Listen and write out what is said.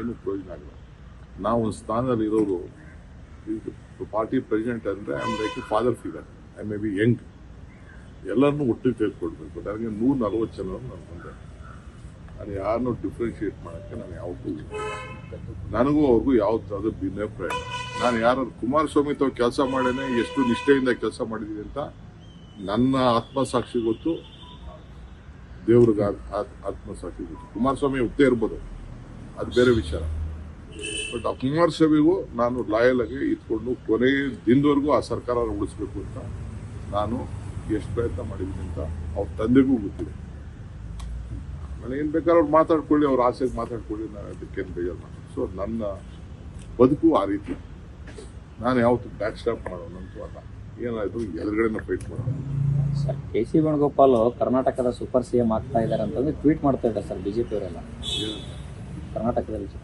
ಏನು ಪ್ರಯೋಜನ ಆಗಲ್ಲ. ನಾವು ಒಂದು ಸ್ಥಾನದಲ್ಲಿ ಇರೋದು ಪಾರ್ಟಿ ಪ್ರೆಸಿಡೆಂಟ್ ಅಂದರೆ I like father figure I may be young ಎಲ್ಲರನ್ನೂ ಒಟ್ಟಿಗೆ ತೆಗೆದುಕೊಡ್ಬೇಕು ನನಗೆ ನೂರ ನಲವತ್ತು ಜನ ನಾನು ಬಂದೆ. ನಾನು ಯಾರನ್ನೂ ಡಿಫ್ರೆನ್ಷಿಯೇಟ್ ಮಾಡೋಕ್ಕೆ ನಾನು ಯಾವತ್ತೂ ನನಗೂ ಅವ್ರಿಗೂ ಯಾವ್ದಾದ್ರು ಭಿನ್ನಾಭಿಪ್ರಾಯ ಇಲ್ಲ. ನಾನು ಯಾರು ಕುಮಾರಸ್ವಾಮಿ ತಾವು ಕೆಲಸ ಮಾಡೇನೆ ಎಷ್ಟು ನಿಷ್ಠೆಯಿಂದ ಕೆಲಸ ಮಾಡಿದ್ದೀನಿ ಅಂತ ನನ್ನ ಆತ್ಮಸಾಕ್ಷಿ ಗೊತ್ತು. ದೇವ್ರಿಗೆ ಆತ್ಮಸಾಕ್ಷಿ ಗೊತ್ತು. ಕುಮಾರಸ್ವಾಮಿ ಒತ್ತೇ ಇರ್ಬೋದು. ಅದು ಬೇರೆ ವಿಚಾರ. ಬಟ್ ಆ ಕುಮಾರಸ್ವಾಮಿಗೂ ನಾನು ಲಾಯಲ್ ಆಗಿ ಇಟ್ಕೊಂಡು ಕೊನೆ ದಿನದವರೆಗೂ ಆ ಸರ್ಕಾರ ಉಳಿಸ್ಬೇಕು ಅಂತ ನಾನು ಎಷ್ಟು ಪ್ರಯತ್ನ ಮಾಡಿದ್ದೀನಿ ಅಂತ ಅವ್ರ ತಂದೆಗೂ ಗೊತ್ತಿದೆ. ನನಗೇನು ಬೇಕಾದ್ರೆ ಅವ್ರು ಮಾತಾಡ್ಕೊಳ್ಳಿ ಅವ್ರ ಆಸೆಗೆ ಮಾತಾಡ್ಕೊಳ್ಳಿ ನಾನು ಅದಕ್ಕೇನು ಬೇಜಾರು ಸೊ ನನ್ನ ಬದುಕು ಆ ರೀತಿ. ನಾನು ಯಾವತ್ತು ಬ್ಯಾಕ್ ಸ್ಟಾಪ್ ಮಾಡೋಣಂತೂ ಅಲ್ಲ. ಏನಾಯಿತು? ಎದುರುಗಡೆನ ಫೈಟ್ ಮಾಡೋಣ. ಸರ್ ಕೆ ಸಿ ವೇಣುಗೋಪಾಲ್ ಕರ್ನಾಟಕದ ಸೂಪರ್ ಸಿ ಎಂ ಆಗ್ತಾ ಇದ್ದಾರೆ ಅಂತಂದ್ರೆ ಟ್ವೀಟ್ ಮಾಡ್ತಾ ಇದ್ದಾರೆ ಸರ್ ಬಿಜೆಪಿ ಅವರೆಲ್ಲ. ಏನು ಕರ್ನಾಟಕದಲ್ಲಿ